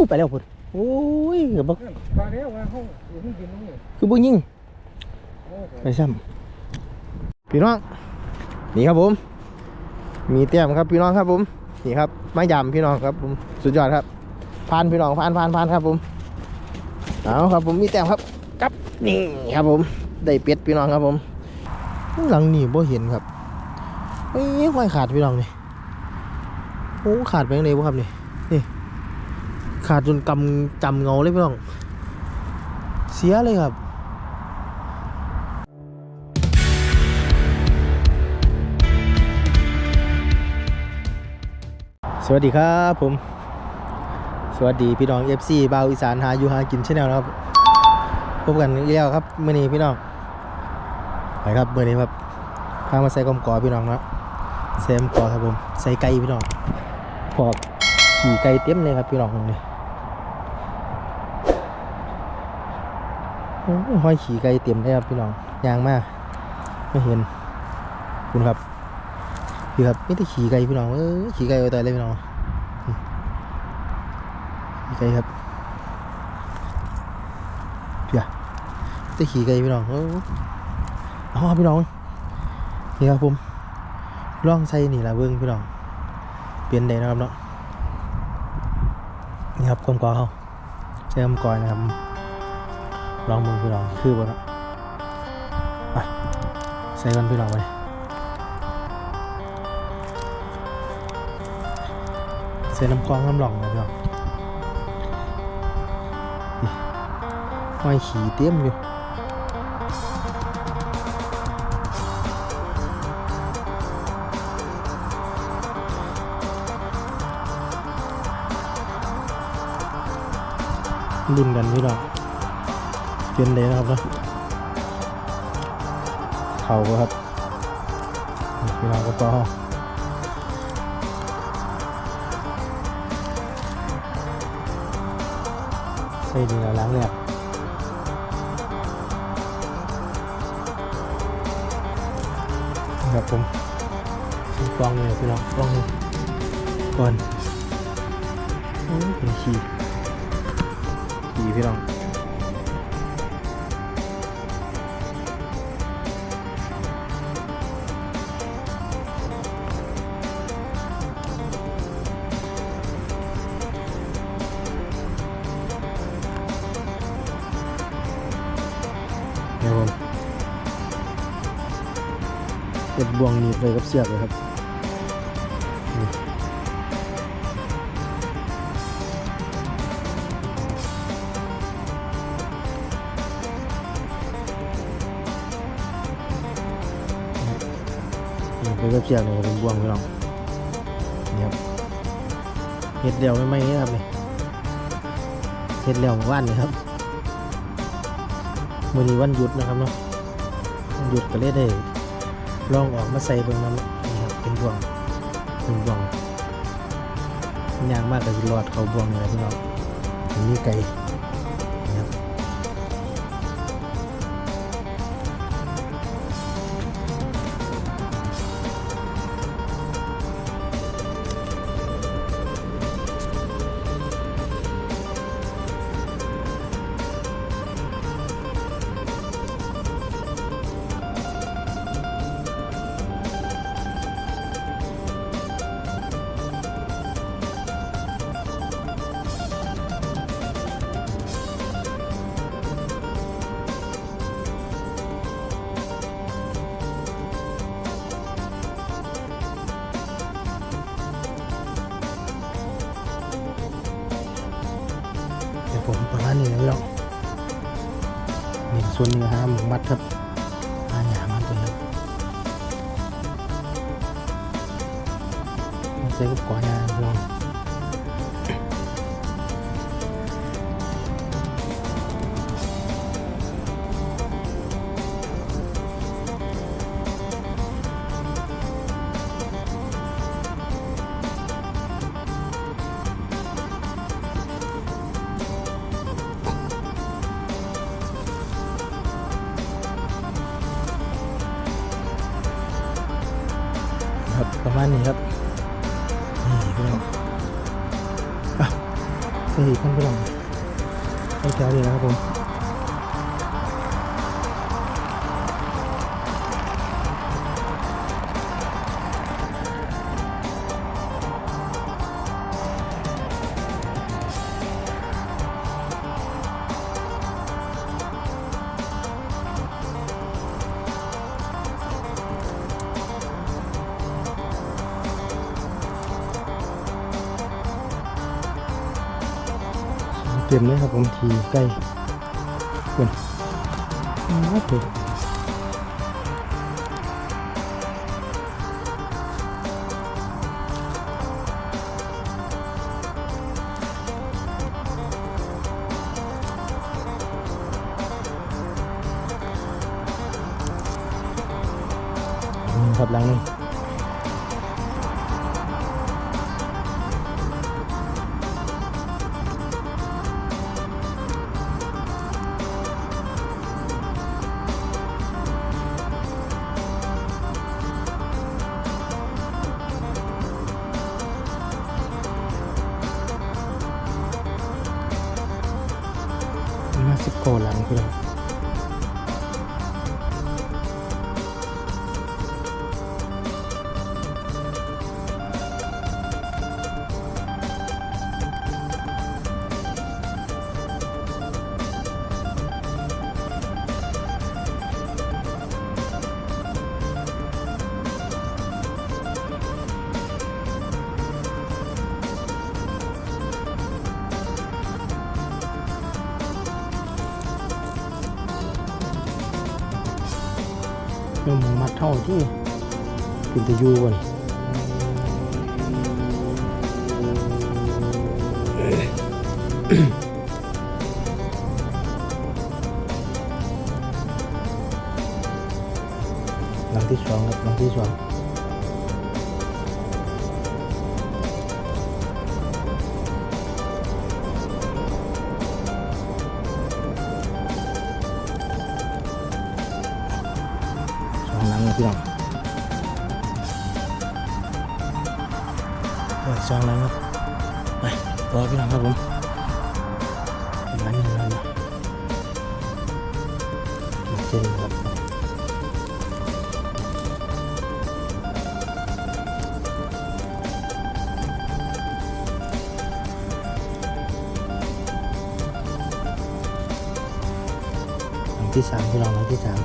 อู้ไปแล้วพุ่นโอ้ยเกือบบ่มาแล้วว่าห้องอยู่ที่กินนี่คือบ่ยิงโอ้โหไปซ้ำพี่น้องนี่ครับผม มีเตี้ยมครับพี่น้องครับผมนี่ครับไม้ยำพี่น้องครับผมสุดยอดครับผ่านพี่น้องผ่านผ่านผ่านครับผมเอาครับผมมีแต้มครับกับนี่ครับผมได้เป็ดพี่น้องครับผมหลังนี่บ่เห็นครับเอ้ยห้อยขาดพี่น้องนี่โอ้ขาดไปยังไงวะครับนี่นี่ ขาดจนกำจำเงาเลยพี่น้อง เสียเลยครับสวัสดีครับผม สวัสดีพี่น้อง FC บาวอีสานหาอยู่หากินชแนลนะครับพบกันอีกแล้วครับเมื่อนี้พี่น้องไปครับเมื่อนี้ครับพามาใส่กลมกอพี่น้องนะใส่กลมกอครับผมใส่ไก่พี่น้องพอกขี่ไก่เต็มเลยครับพี่น้องตรงนี้โอ้ย ห้อยขี่ไก่เต็มเลยครับพี่น้องยางมากไม่เห็นคุณครับพี่ครับไม่ได้ขี่ไก่พี่น้องเออขี่ไก่ไปต่อยเลยพี่น้องขี่ไก่ครับเพี่อะไม่ได้ขี่ไก่พี่น้องเออเอาพี่น้องนี่ครับผมลองใส่นี่ละเบิ้งพี่น้องเปลี่ยนได้นะครับเนาะนี่ครับกลมกอเขาใช้กลมกอยนะครับ ลองมึงพี่น้องคือบ่เนาะไปใส่กันพี่น้องไปใส่น้ำกรองน้ำหลองนะพี่น้องห้อยขี่เตี้ยมอยู่รุนกันพี่น้อง เป็นเลยนะครับนะเข่าครับพี่น้องก็ต่อใส่ดีแล้วล้างเลยครับผมฟ้อกล้องเลยพี่น้องกล้องเลยก่อนโอ้ยเป็นขี่ขี่พี่น้อง บ่วงหนีบเลยกับเสือกเลยครับนี่นี่เลยกับเสือกเลยเป็นบ่วงพี่น้องนี่ครับเห็ดเดียวไม่ไหมครับนี่เห็ดเดียวเมื่านนี่ครับมื่อนี้วันหยุดนะครับเนาะหยุดก็เลยได้ ลองออกมาใส่เบิ่งน้ำนี่ครับเป็นบ่วงเป็นบ่วงยางมากก็สิรอดเขาบ่วงเลยพี่น้องอันนี้ไก่ นี้นะพี่น้องนี่ส่วนเนื้อหาหมูมัดครับหาหยามันตัวนี้มาใส่กับก่อยางพี่น้อง ประมาณนี้ครับนี่พี่น้องอะสี่ขั้นพี่น้องไอ้แถวนี้นะครับผม เต็มเลยครับผมทีใกล้คนอ้าวถูกนี่ค มมัดเท่าที่เป็นตะยูกัน ครับผมเป็นหลังหนึ่งแล้วนะเส้นครับหลังที่สามพี่น้องหลังที่สาม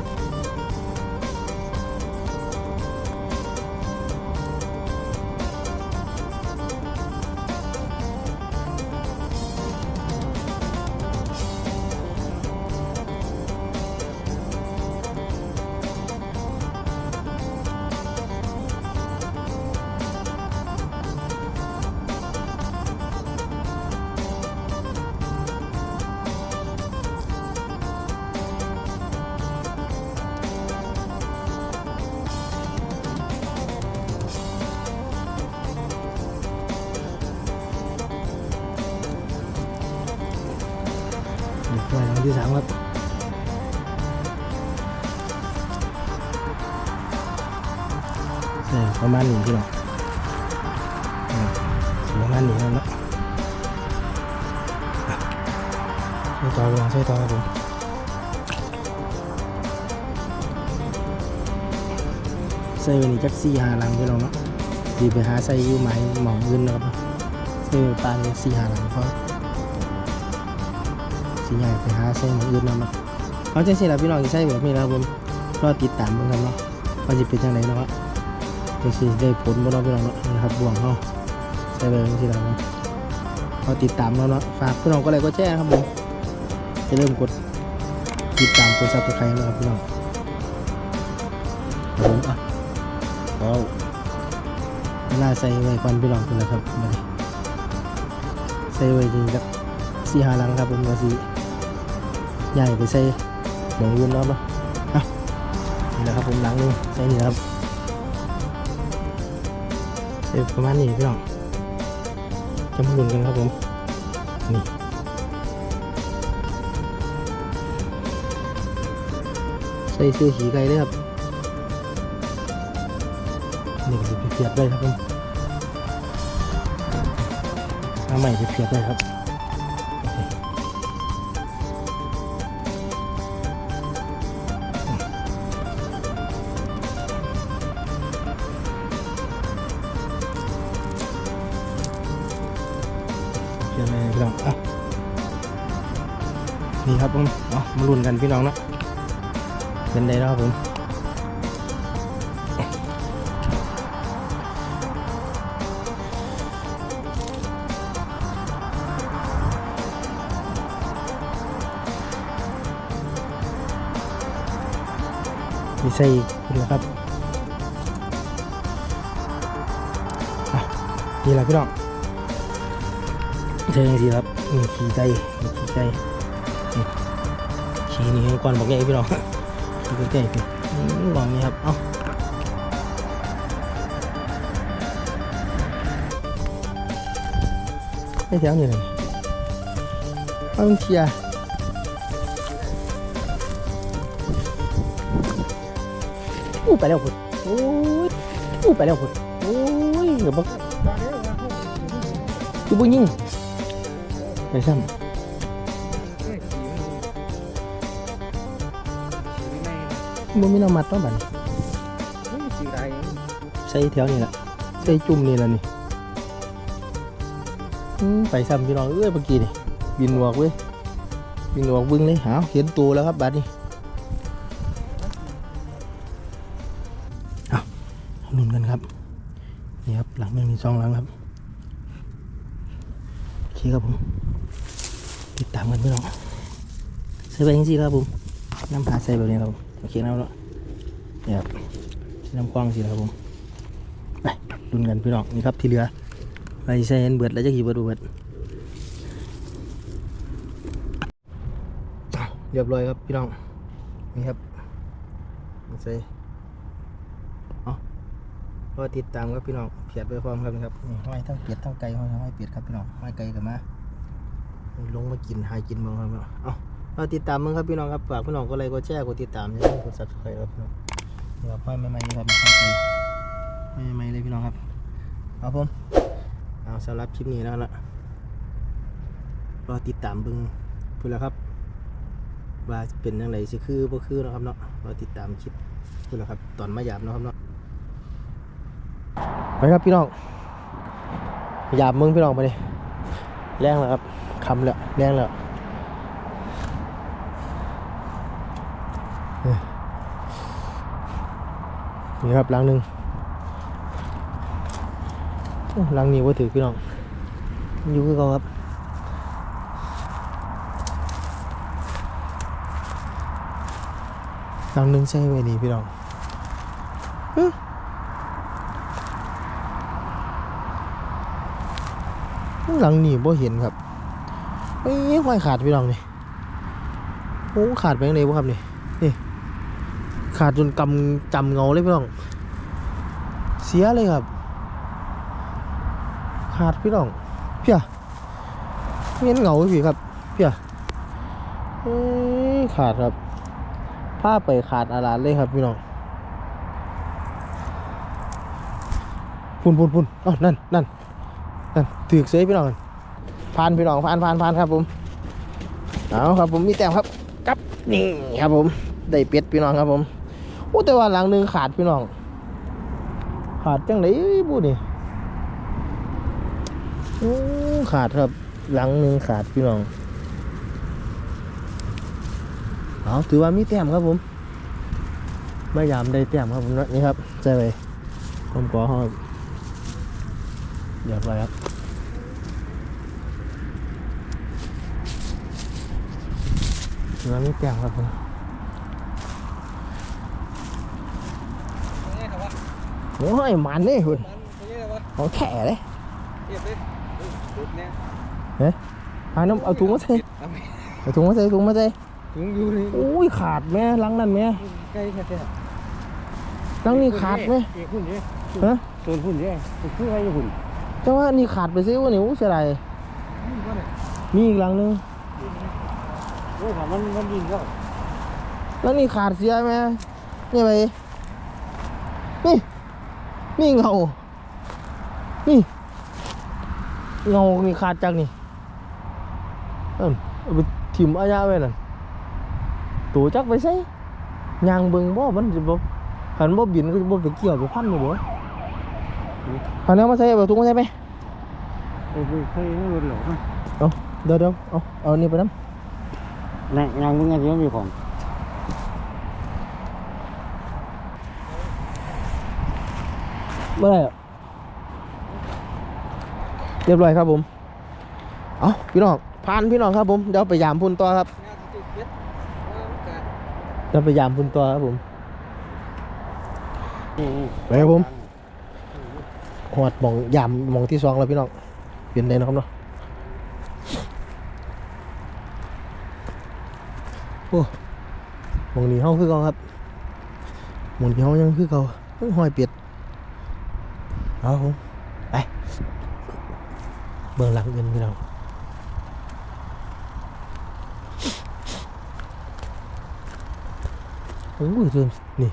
ที่สามครับใช่ประมาณนี้พี่น้องประมาณนี้ครับนะใช่ต่อพี่น้องใช่ต่อครับผมใส่ว้นี่จักสี่หาลังพี่น้องเนาะดีไปหาใส่ยูไหมหมองอื่นนะครับใส่ไว้ปานสี่หาลังเพราะ สิใหญ่ไปหาใส่หมองอื่นนำเนาะเอาจังซี่ล่ะพี่น้องสิใช้แบบนี้นะครับผมรอติดตามเบิ่งกันเนาะว่าสิเป็นจังไดเนาะจังสิได้ผลบ่เนาะพี่น้องเนาะนะครับบ่วงเฮาใส่ไปจังซี่ล่ะผมรอติดตามเนาะเนาะฝากพี่น้องก็ไลค์กดแชร์นะครับผมจะเริ่าลืมกดติดตามกด Subscribe นะครับพี่น้องครับผมอะเอาเวลาใส่ไว้ก่อนพี่น้องพุ่นนะครับมาดิใส่ไว้จริงจักสี่หาหลังครับผมว่าสิ ใหญ่ไปใส่หมองยืนเนาะเนาะนี่แหละครับผมหลังนึงใส่นี่นะครับใส่ประมาณนี้พี่น้องจะมาลุ้นกันครับผมนี่ใส่เสื้อขี่ไก่เลยครับนี่ก็จะเปียกๆเลยครับผมเอาใหม่จะเปียกเลยครับ ยวเลยพี่น้องอะนี่ครับผมเอมาลุ้นกันพี่น้องเนาะเป็นไดแล้วครับผมมีใส่คุณแล้วครับนี่แหละพี่น้อง เจอจริครับขี่ใจขี่ใจขี่นี่ก่อนบอกใหญ่พี่น้องขี่ใกล้ๆพี่ลองนี่ครับ เอ้าไม่แถวนี่เลยเอาเชียร์อู้ไปแล้วพุ่นโอ้ยอู้ไปแล้วพุ่นโอ้ยเดี๋ยวบักมาเร็วมาห้อกคือบุญยิ่ง ไปซ้เอ้ยขี่มันขี่ไม่ำบุมีน้ำมัดต้องบัดนไม่ขี่ไรใส่แถวนี่แหละใส่จุ่มนี่แหละนี่อืมไปซ้ำพี่น้องเอ้ยเมื่อกี้นี่บินหวกเว้ยบินหวกบึ้งเลยหาเห็นตัวแล้วครับบัดนี้ ใส่ไปจริงๆครับผมน้ำพาใส่แบบนี้ครับผมโอเคแล้วเนาะเนี่ยครับน้ำกว้างสิครับผมไปดุนกันพี่น้องนี่ครับที่เหลือไปใส่เห็นเบิดแล้วจะกี่เบิดเบิดอ้าเรียบร้อยครับพี่น้องนี่ครับใส่เอาก็ติดตามครับพี่น้องเพียดไปพร้อมครับนี่ครับห้อยทั้งเป็ดทั้งไก่ห้อยทั้งห้อยเป็ดครับพี่น้องห้อยไก่กับมาลงมากินหายกินบ้างครับเอา เราติดตามมึงครับพี่น้องครับฝากพี่น้องก็ไลค์กดแชร์กดติดตามอย่าลืมกด subscribe ครับพี่น้องนี่ครับห้อยใหม่ครับห้อไก่ไม่ไม่เลยพี่น้องครับเอาผมเอาสำหรับคลิปนี้แล้วละรอติดตามเบึงเพื่อนละครับว่าเป็นยังไงสิคือบ่คือนะครับเนาะรอติดตามคลิปเพื่อนละครับ ตอนมาหยาบนะครับเนาะไปครับพี่น้องหยาบมึงพี่น้องไปเลยแรงแล้วครับคำแล้วแรงแล้วเอ้ย นี่ครับหลังหนึ่งหลังนี้ว่าถือพี่น้องอยู่คือเขาครับหลังหนึ่งใช่ไว้นี่พี่น้องหลังนี้บ่เห็นครับไอ้ยควายขาดพี่น้องนี่โอ้ขาดไปยังไงวะครับนี่นี่ ขาดจนกำจำเงาเลยพี่น้อง เสียเลยครับ ขาดพี่น้องเพียเงี้ยเงาพี่ครับเพียเอ้ยขาดครับผ้าไปขาดอาลาเลยครับพี่น้องพุ่นพุ่นพุ่นอ๋อนั่นนั่นนั่นถือเสยพี่น้องผ่านพี่น้องผ่านผ่านผ่านครับผมเอาครับผมมีแต้มครับกับนี่ครับผมได้เป็ดพี่น้องครับผม อ้แต่ว่าหลังหนึงขาดพี่น้อง ขาดจังไดบูนี่ขาดครับ หลังหนึ่งขาดพี่น้องเอาถือว่ามีแต้มครับผมไม่ยามได้แต้มครับผมนี่ครับใช่เลยผมขอห้องเดี๋ยวไปครับถือว่ามีแต้มครับผม นี่ครับว่า โอ้ยมันนี่คุณมันนี่ครับว่าของแข่เลยเทียบเลยดุดเนี่ยพาน้ำเอาถุงมาใส่เอาถุงมาใส่ถุงมาใส่ถุงอยู่นี่โอ้ยขาดแม่หลังนั่นแม่ใกล้แค่แค่หลังนี้ขาดไหมเอกหุ่นเยอะฮะส่วนหุ่นเยอะคืออะไรหุ่นแต่ว่านี่ขาดไปซิวะนี่อู้เสียดายมีอีกหลังหนึงโอ้ยมันมันยิงก็แล้วนี่ขาดเสียไหมนี่ไปนี่ นี่เงา นี่ เงานี่ขาดจากนี่เอิ่มเอาไปถิ่มอายาไว้นั่นตัวจักไปใส่ยางเบิ่งบ่มันสิบ่หันบ่บินก็สิบ่ไปเกี่ยวไปพันอยู่บ่หันเอามาใส่เอาถุงมาใส่ไปไปไปเคยนั่งรถหลงนะเอาเดี๋ยวเดี๋ยวเอาเอานี่ไปน้นางนางมึงไงที่ว่ามีของ เมื่อไหร่ะเรียบร้อยครับผม เอาพี่น้องผ่านพี่น้องครับผมเดี๋ยวไปยามพุ่นต่อครับเดี๋ยวไปยามพุ่นต่อครับผมไปครับผมหอดมองยามมองที่สองแล้วพี่น้องเปลี่ยนได้นะครับเนาะโอ้หมองนี้เฮาคือเก่าครับหมองนี้เฮายังคือเก่าห้อยเปียด เอาไปเบื้องหลังเงินพี่น้องโอ้ยเริ่มนี่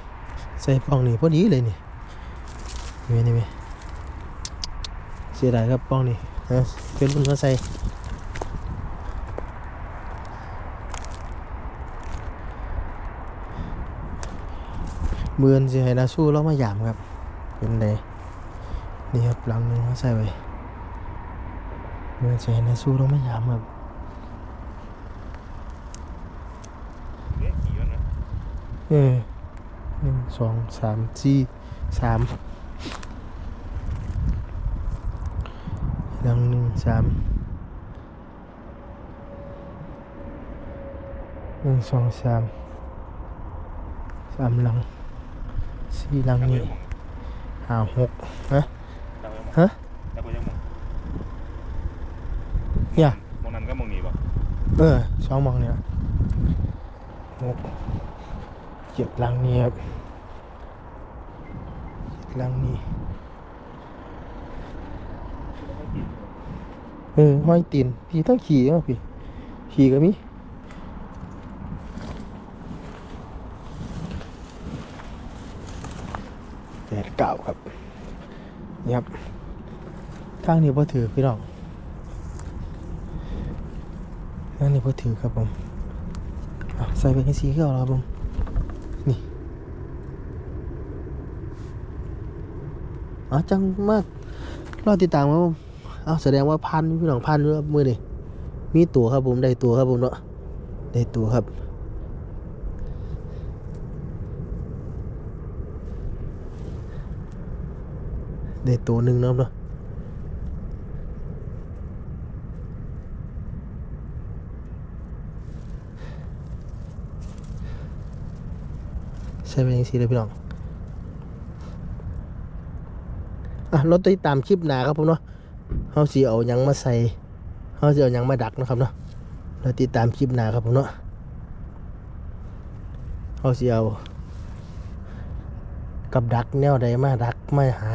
ใส่ฟองนี่พอดีเลยนี่นี่ไหมนี่ไหมเสียดายครับป้องนี่ฮะเป็นคนมาใส่เมือนสิให้นาสู้แล้วมาหยามครับ เป็นได นี่ครับหลังหนึงมาใส่ไว้เมือนสิให้นาสู้แล้วมาหยามครับเออหนึ่งสองสามสี่สามหลังหนึ่งสามหนึ่งสองสามสามหลังสี่หลังนี่ห้าหกฮะ ฮะแล้วก็ยังมองเนี่ย มองนั้นก็มองนี้ป่ะเออสองหมองเนี่ยหกเจ็ดหลังนี่ครับเจ็ดหลังนี่เออห้อยตีนพี่ต้องขี่อะพี่ขี่ก็มีแดดเก่าครับนี่ครับ ทางนี้พอถือพี่น้องทางนี้พอถือครับผมใส่ไปให้สีเขียวแล้วครับผม นี่อ๋อจังมากรอติดตามครับผมเอาแสดงว่าพันพี่น้องพันด้วยครับมือนี่มีตัวครับผมได้ตัวครับผมเนาะได้ตัวครับได้ตัวหนึ่งนะเนาะ ใช่เป็นยังสีเลยพี่น้องอะราติดตามคลิปหนาครับผมเนาะเฮาสิเอายังมาใส่เฮาสิเอายังมาดักนะครับเนาะแล้วติดตามคลิปหนาครับผมเนาะเฮาสิเอากับดักแนวใดมาดักไมาหา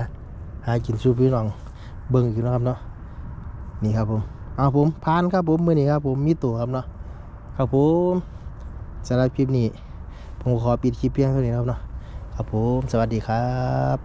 หากินสู่พี่น้องเบิ่งอยู่นะครับเนาะนี่ครับผมเอาผมผ่านครับผมมือนี้ครับผมมีตัวครับเนาะครับผมสำหรับคลิปนี้ ผมขอปิดคลิปเพียงเท่านี้นะครับเนาะครับผมสวัสดีครับ